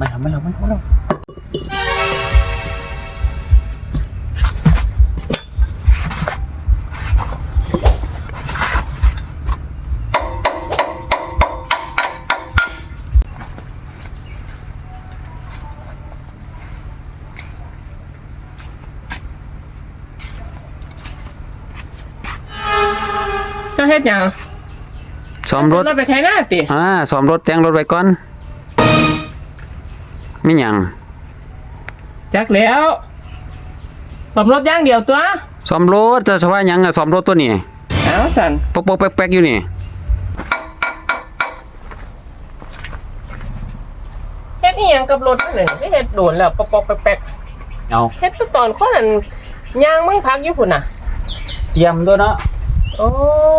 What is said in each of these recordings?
มาแล้วมาแล้วมาแล้วเจ้าเฮ็ดหยังซ้อมรถเราไปไถหน้าติ อ่าซ้อมรถแต่งรถไว้ก่อน ไม่หยังจักแล้วสมรถอย่างเดียวตัวซ้อมรถจะสว่าหยังอะซ้อมรถตัวนี้เอาสั่นปกปกแป๊กๆอยู่นี่เฮ็ดอีหยังกับรถนั่นน่ะที่เฮ็ดโดนแล้วปอกๆแป๊กเอาๆเฮ็ดแต่ตอนคนนั้นย่างมึงพักอยู่พุ่นน่ะ เตรียมด้วยเนาะโอ้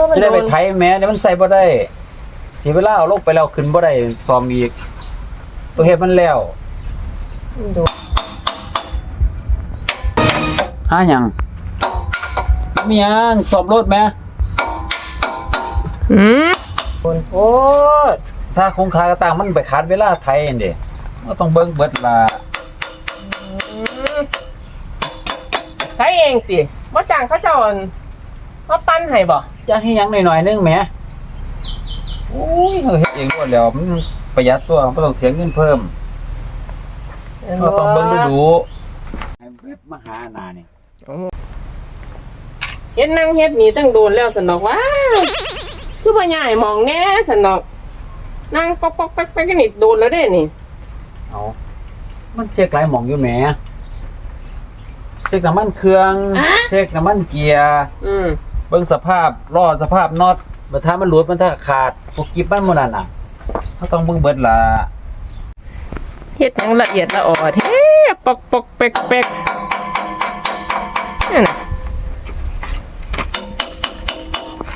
มันจะโดได้ไปนไถแม้เดี๋ยวมันใส่บ่ได้เสียเวลาเอาลงไปแล้วขึ้นบ่ได้ซ้อมอีกตัวเฮ็ดมันแล้วมันโดนหาหยังมีหยังซ้อมรถแหมหืมคนโพดถ้าคงคากระต่างมันไปคัดเวลาไทยอันเด้ก็ต้องเบิ่งเบิดล่ะอืมใช้เองติบ่จ้างเขาเจ้าอั่นมาปั้นให้บ่อยากให้หยังหน่อยๆนึงแหมโอ้ยเฮาเฮ็ดเองหมดแล้วมันประหยัดตัวบ่ต้องเสียเงินเพิ่ม ก็ต้องเบิ่งดูดูให้เว็บมาหาหน้านี่เฮ็ดนั่งเฮ็ดนี่ตั้งโดนแล้วสนอกว่าคือบ่ย้ายหมองแน่สนอก นั่งปอกๆแป๊กๆกันนี่โดนแล้วเด้นี่เอามันเช็คหลายหม่องอยู่แหมเช็คน้ำมันเครื่อง เช็คน้ำมันเกียร์อืมเบิ่งสภาพล้อสภาพน็อตบ่ถ้ามันหลุดมันถ้าขาดพวกกิบมันหมดนั่นน่ะเขาต้องเบิ่งเบิดล่ะ เฮ็ดหยังละเอียดละอ่อแท้ปอกปอกๆแป๊กๆนั่นน่ะ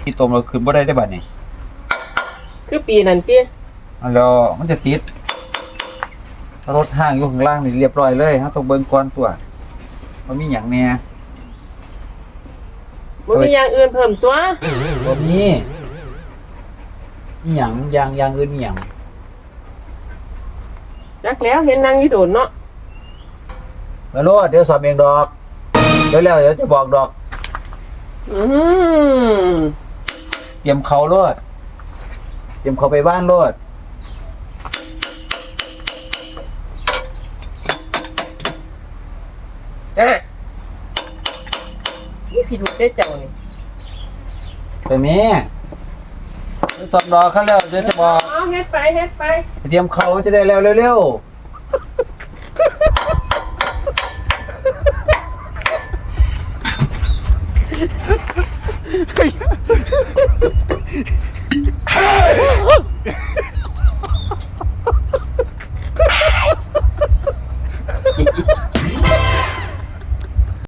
ที่ตรงเราขึ้นบ่ได้ได้บัดนี้คือปีนั้นติแล้วมันจะติดรถห้างอยู่ข้างล่างนี่เรียบร้อยเลยเฮาต้องเบิ่งก่อนตัวมันมีหยังแหน่บ่มีอย่างอื่นเพิ่มตัวบ่มีอีหยังอยางอย่างอื่นมีหยัง จักแล้วเห็นนั่งอยู่โดนเนาะมาโลดเดี๋ยวสอบเองดอก เดี๋ยวแล้วเดี๋ยวจะบอกดอก อืมเตรียมเขาโลดเตรียมเขาไปบ้านโลดอะนี่พี่ดูได้เจ้านี่ไปแม่ไปสอบดอกเขาแล้วเดี๋ยวจะบอก องเฮ็ดไปเฮ็ดไป เตรียมเขาจะได้แล้วเร็วๆ